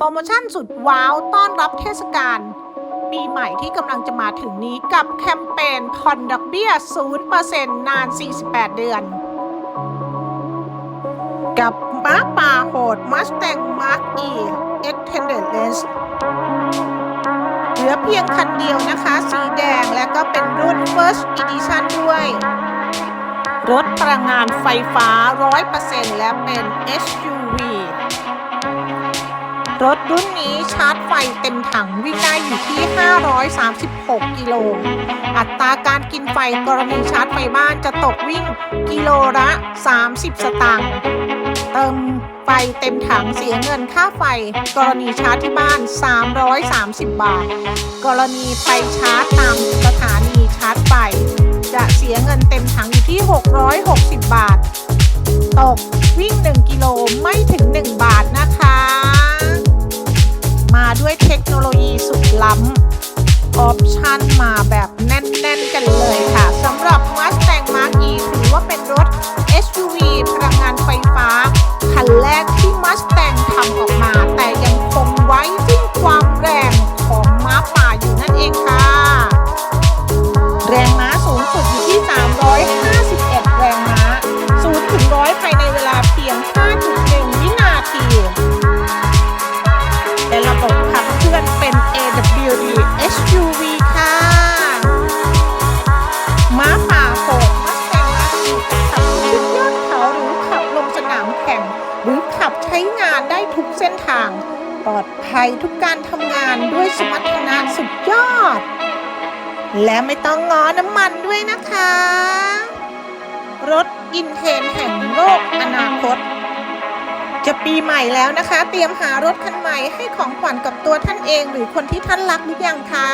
โปรโมชั่นสุดว้าวต้อนรับเทศกาลปีใหม่ที่กำลังจะมาถึงนี้กับแคมเปญผ่อนดอกเบี้ย 0%นาน 48 เดือน กับม้าป่าโหด Mustang Mark E Extended Range เหลือเพียงคันเดียวนะคะ สีแดงและก็เป็นรุ่น First Edition ด้วย รถพลังงานไฟฟ้า 100%และเป็น SUV รถรุ่นนี้ชาร์จไฟเต็มถังวิ่งได้อยู่ที่ 536 กิโล อัตราการกินไฟกรณีชาร์จไฟบ้านจะตกวิ่งกิโลละ 30 สตางค์เติมไฟเต็มถังเสียเงินค่าไฟ กรณีชาร์จที่บ้าน 330 บาท กรณีไปชาร์จตามสถานีชาร์จไฟจะเสียเงินเต็มถังอยู่ที่ 660 บาท ตกวิ่ง 1 กิโลไม่ถึง 1 บาทนะคะ ด้วยเทคโนโลยีสุดล้ำออปชันมาแบบแน่น ๆ กันเลยค่ะสำหรับ Mustang Mark E ถือว่าเป็นรถ SUV พลังงานไฟฟ้า คันแรกที่ Mustang ทำออกมา แต่ยังคงไว้ซึ่งความแรงของม้าป่าอยู่นั่นเองค่ะ แรงม้าสูงสุดอยู่ที่ 351 แรงม้า 0 ถึง 100ภายในเวลาเพียง5.1 เส้นทาง ปลอดภัยทุกการทำงานด้วยสมรรถนะสุดยอด และไม่ต้องง้อน้ำมันด้วยนะคะ รถอินเทนแห่งโลกอนาคต จะปีใหม่แล้วนะคะ เตรียมหารถคันใหม่ให้ของขวัญกับตัวท่านเองหรือคนที่ท่านรักหรือยังคะ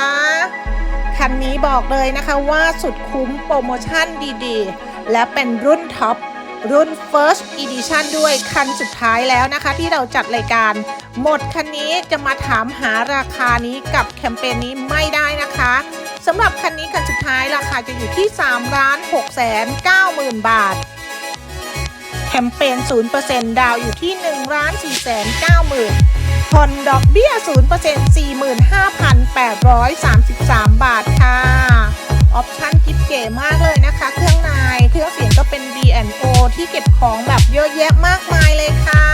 คันนี้บอกเลยนะคะว่าสุดคุ้มโปรโมชั่นดีๆ และเป็นรุ่นท็อป รุ่น First Edition ด้วยคันสุดท้ายแล้วนะคะ ที่เราจัดรายการ หมดคันนี้จะมาถามหาราคานี้กับแคมเปญนี้ไม่ได้นะคะสำหรับคันนี้คันสุดท้ายราคาจะอยู่ที่3ล้าน6แสน9หมื่นบาท แคมเปญ 0%ดาวอยู่ที่1ล้าน4แสน9หมื่นผ่อนดอกเบี้ย 0% 45,833 บาทค่ะ ออปชั่นกิฟเก๋มากเลย ที่เก็บของแบบเยอะแยะมากมายเลยค่ะ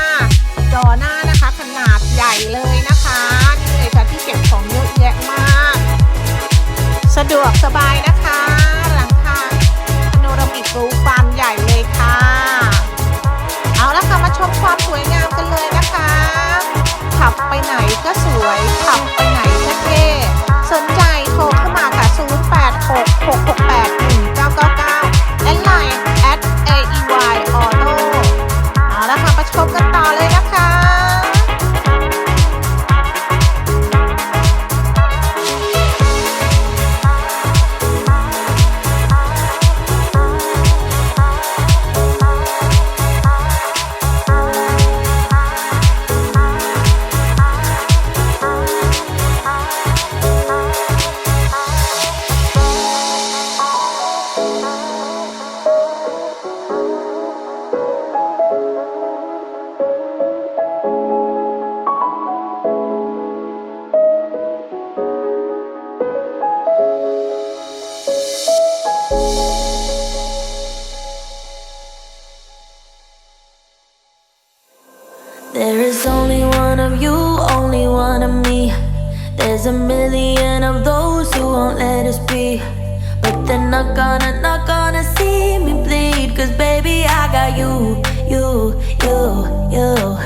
จอหน้านะคะขนาดใหญ่เลยนะคะนี่เลยค่ะที่เก็บของเยอะแยะมาก สะดวกสบายนะ There is only one of you, only one of me. There's a million of those who won't let us be. But they're not gonna, not gonna see me bleed. Cause baby, I got you, you, you, you.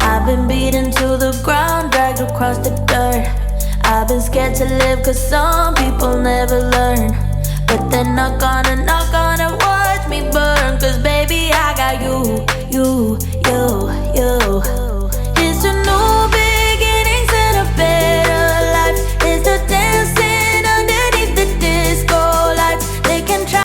I've been beaten to the ground, dragged across the dirt. I've been scared to live cause some people never